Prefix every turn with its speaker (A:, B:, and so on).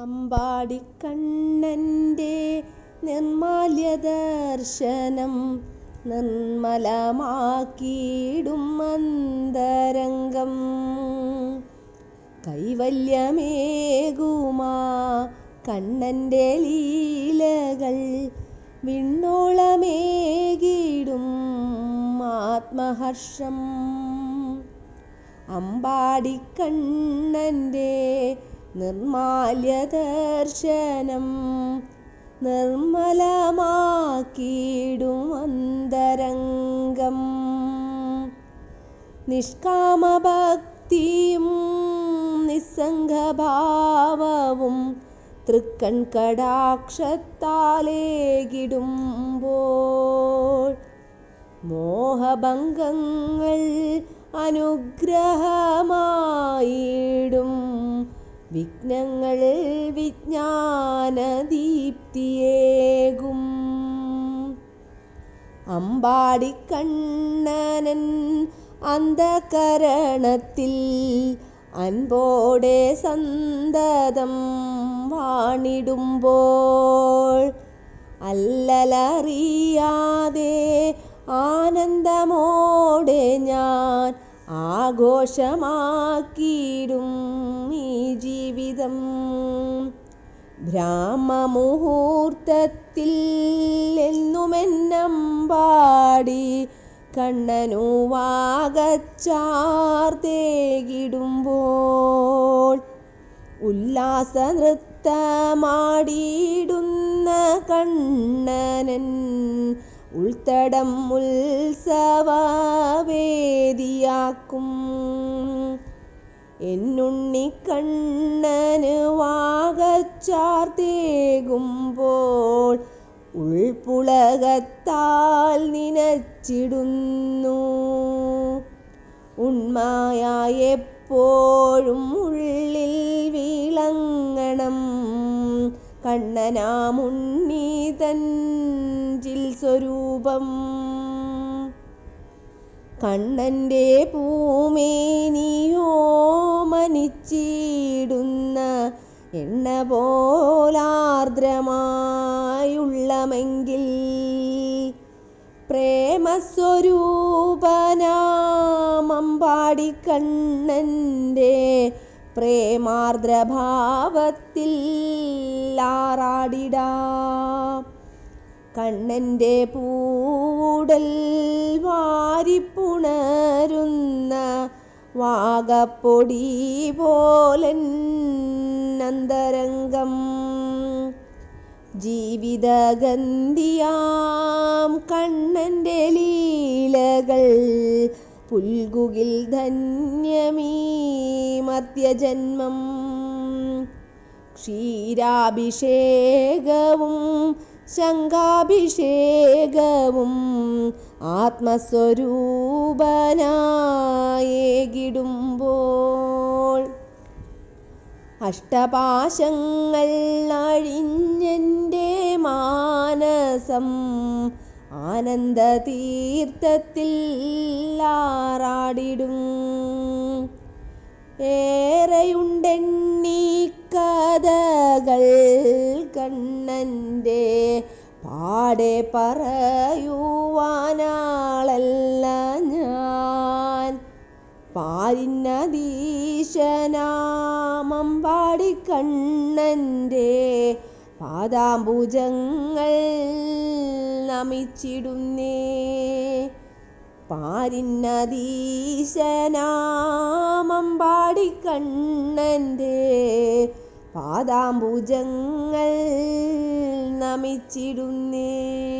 A: അമ്പാടിക്കണ്ണന്റെ നിർമാല്യദർശനം നിർമ്മലമാക്കിയിടും അന്തരംഗം. കൈവല്യമേകുമാ കണ്ണന്റെ ലീലകൾ വിണ്ണോളമേകിടും ആത്മഹർഷം. അമ്പാടിക്കണ്ണന്റെ നിർമാല്യദർശനം നിർമ്മലമാക്കിയിടും അന്തരംഗം. നിഷ്കാമഭക്തിയും നിസ്സംഗഭാവവും തൃക്കൺ കടാക്ഷത്താലേകിടുമ്പോൾ മോഹഭംഗങ്ങൾ അനുഗ്രഹമായിടും. വിഘ്നങ്ങൾ വിജ്ഞാനദീപ്തിയേകും. അമ്പാടിക്കണ്ണനൻ അന്ധകരണത്തിൽ അൻപോടെ സന്തതം വാണിടുമ്പോൾ അല്ലലറിയാതെ ആനന്ദമോടെ ഞാൻ ആഘോഷമാക്കിയിടും ഈ ജീവിതം. ബ്രാഹ്മമുഹൂർത്തത്തിൽ എന്നുമെന്നമ്പാടി കണ്ണനു വാകച്ചാർത്തേകിടുമ്പോൾ ഉല്ലാസ നൃത്തമാടിയിടുന്ന കണ്ണനൻ ഉൾത്തടം ഉത്സവവേദിയാക്കും എന്നുണ്ണിക്കണ്ണന് വാകച്ചാർത്തേകുമ്പോൾ ഉൾപുളകത്താൽ നിനച്ചിടുന്നു. ഉണ്മായ എപ്പോഴും ഉള്ളിൽ വിളങ്ങണം. കണ്ണനാമുണ്ണി ജിൽ സ്വരൂപം കണ്ണന്റെ പൂമേനിയോ മനിച്ചിടുന്ന എണ്ണ പോലാർദ്രമായുള്ളമെങ്കിൽ പ്രേമസ്വരൂപനാമം കണ്ണന്റെ പ്രേമാർദ്രഭാവത്തിൽ ആറാടിടാം. കണ്ണന്റെ പൂടൽ വാരിപ്പുണരുന്ന വാഗപ്പൊടി പോലൻ അന്തരംഗം. ജീവിതഗന്ധിയാം കണ്ണന്റെ ലീലകൾ പുൽകുകിൽ ധന്യമീ മധ്യജന്മം ക്ഷീരാഭിഷേകവും ശങ്കാഭിഷേകവും ആത്മസ്വരൂപനായേകിടുമ്പോൾ. അഷ്ടപാശങ്ങൾ അഴിഞ്ഞെന്റെ മാനസം ആനന്ദ തീർത്ഥത്തിൽ ആറാടിടും ഏറെയുണ്ടെണ്ണീ കഥകൾ കണ്ണന്റെ പാടെ പറയുവാനാളല്ല ഞാൻ. പാരിന്നദീശനാമമ്പാടി കണ്ണന്റെ പാദാംബുജങ്ങൾ നമിച്ചിടുന്നേ. പാരിന്നദീശനാമം പാടിക്കണ്ണന്റെ പാദാംബുജങ്ങൾ നമിച്ചിടുന്നേ.